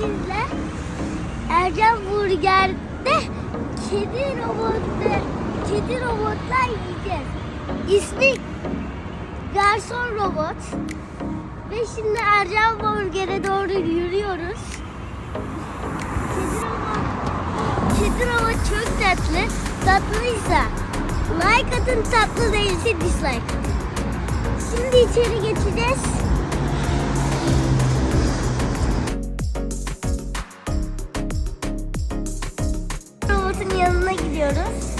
sizle Ercan Burger'de kedi robotlar, kedi robotlar yiyeceğiz. İsmi Garson Robot. Ve şimdi Ercan Burger'e doğru yürüyoruz. Kedi robot, kedi robot çok tatlı. Tatlıysa like atın, tatlı değilse dislike. Şimdi içeri geçeceğiz. Robotun yanına gidiyoruz.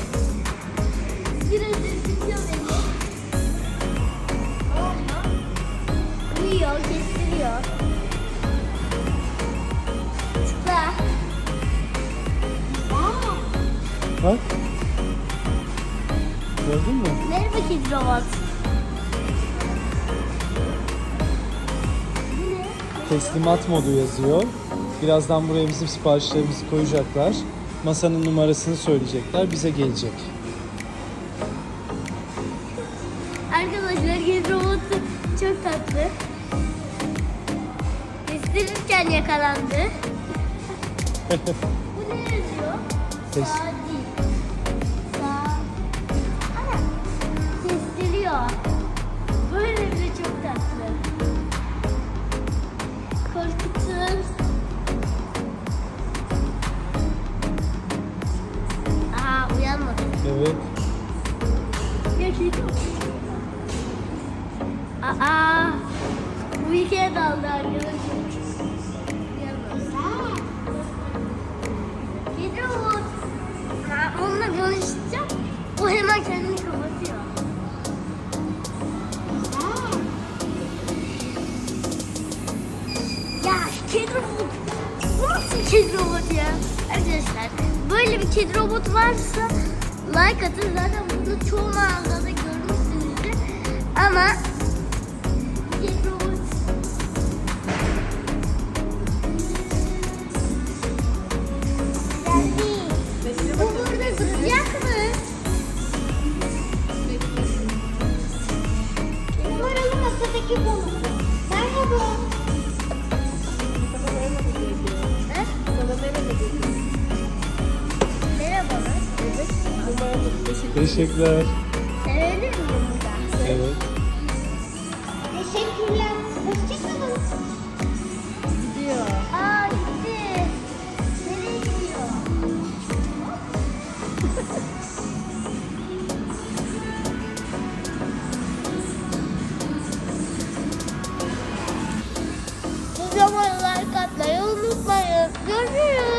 Biraz ürkütüyor beni. Uyuyor, kestiriyor. Tıkla. Bak. Gördün mü? Merhaba kedi robot. Teslimat modu yazıyor. Birazdan buraya bizim siparişlerimizi koyacaklar. Masanın numarasını söyleyecekler. Bize gelecek. Arkadaşlar kedi robotu çok tatlı. Kestirirken yakalandı. Bu ne yazıyor? Sağ Evet. Ya kedi Aa, bu ikiye daldı arkadaşlar. Kedi. Ha, onunla konuşacağım. O hemen kendini kapatıyor. Ya kedi robot. Nasıl kedi robot ya? Arkadaşlar böyle bir kedi robot varsa like atın. Zaten bunu çoğu mağazada görmüşsünüzdür. Ama. Bu burada duracak mı? Numaralı masadaki konu. Merhaba. Teşekkür Teşekkürler. Sevelim mi burada? Evet. Teşekkürler. Hoşçakalın. Gidiyor. Aa gitti. Nereye gidiyor? Siz abone like atmayı unutmayın. Görüşürüz.